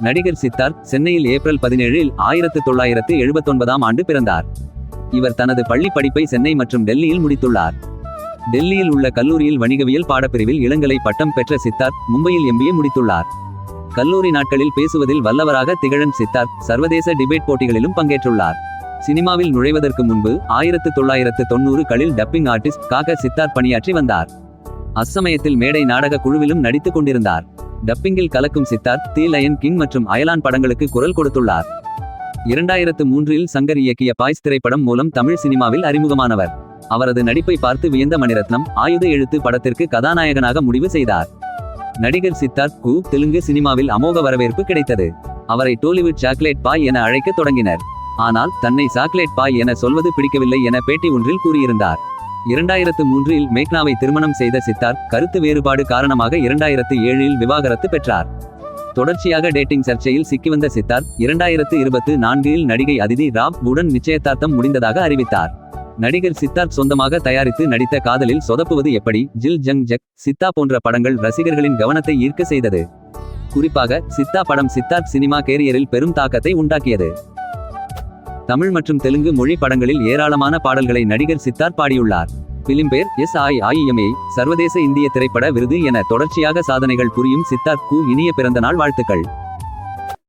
நடிகர் சித்தார்த் சென்னையில் ஏப்ரல் பதினேழில் ஆயிரத்து தொள்ளாயிரத்து எழுபத்தொன்பதாம் ஆண்டு பிறந்தார். இவர் தனது பள்ளி படிப்பை சென்னை மற்றும் டெல்லியில் முடித்துள்ளார். டெல்லியில் உள்ள கல்லூரியில் வணிகவியல் பாடப்பிரிவில் இளங்கலை பட்டம் பெற்ற சித்தார்த் மும்பையில் எம்பிஏ முடித்துள்ளார். கல்லூரி நாட்களில் பேசுவதில் வல்லவராக திகழன் சித்தார்த் சர்வதேச டிபேட் போட்டிகளிலும் பங்கேற்றுள்ளார். சினிமாவில் நுழைவதற்கு முன்பு ஆயிரத்து தொள்ளாயிரத்து தொண்ணூறு களில் டப்பிங் ஆர்டிஸ்ட் காக சித்தார்த் பணியாற்றி வந்தார். அச்சமயத்தில் மேடை நாடக குழுவிலும் நடித்துக் கொண்டிருந்தார். டப்பிங்கில் கலக்கும் சித்தார்த் தி லயன் கிங் மற்றும் அயலான் படங்களுக்கு குரல் கொடுத்துள்ளார். இரண்டாயிரத்து மூன்றில் சங்கர் இயக்கிய பாய்ஸ் திரைப்படம் மூலம் தமிழ் சினிமாவில் அறிமுகமானவர். அவரது நடிப்பை பார்த்து வியந்த மணிரத்னம் ஆயுத எழுத்து படத்திற்கு கதாநாயகனாக முடிவு செய்தார். நடிகர் சித்தார்த் கு தெலுங்கு சினிமாவில் அமோக வரவேற்பு கிடைத்தது. அவரை டோலிவுட் சாக்லேட் பாய் என அழைக்க தொடங்கினர். ஆனால் தன்னை சாக்லேட் பாய் என சொல்வது பிடிக்கவில்லை என பேட்டி ஒன்றில் கூறியிருந்தார். இரண்டாயிரத்து மூன்றில் மேக்னாவை திருமணம் செய்த சித்தார்த் கருத்து வேறுபாடு காரணமாக இரண்டாயிரத்து ஏழில் விவாகரத்து பெற்றார். தொடர்ச்சியாக டேட்டிங் சர்ச்சையில் சிக்கிவந்த சித்தார்த் இரண்டாயிரத்து இருபத்து நான்கில் நடிகை அதிதி ராப் உடன் நிச்சயதார்த்தம் முடிந்ததாக அறிவித்தார். நடிகர் சித்தார்த் சொந்தமாக தயாரித்து நடித்த காதலில் சொதப்புவது எப்படி? ஜில் ஜங் ஜக் சித்தா போன்ற படங்கள் ரசிகர்களின் கவனத்தை ஈர்க்க செய்தது. குறிப்பாக சித்தா படம் சித்தார்த் சினிமா கேரியரில் பெரும் தாக்கத்தை உண்டாக்கியது. தமிழ் மற்றும் தெலுங்கு மொழி படங்களில் ஏராளமான பாடல்களை நடிகர் சித்தார் பாடியுள்ளார். பிலிம்பேர் எஸ் ஐ ஐஎம்ஏ சர்வதேச இந்திய திரைப்பட விருது என தொடர்ச்சியாக சாதனைகள் புரியும் சித்தார்த் கு இனிய பிறந்த நாள் வாழ்த்துக்கள்.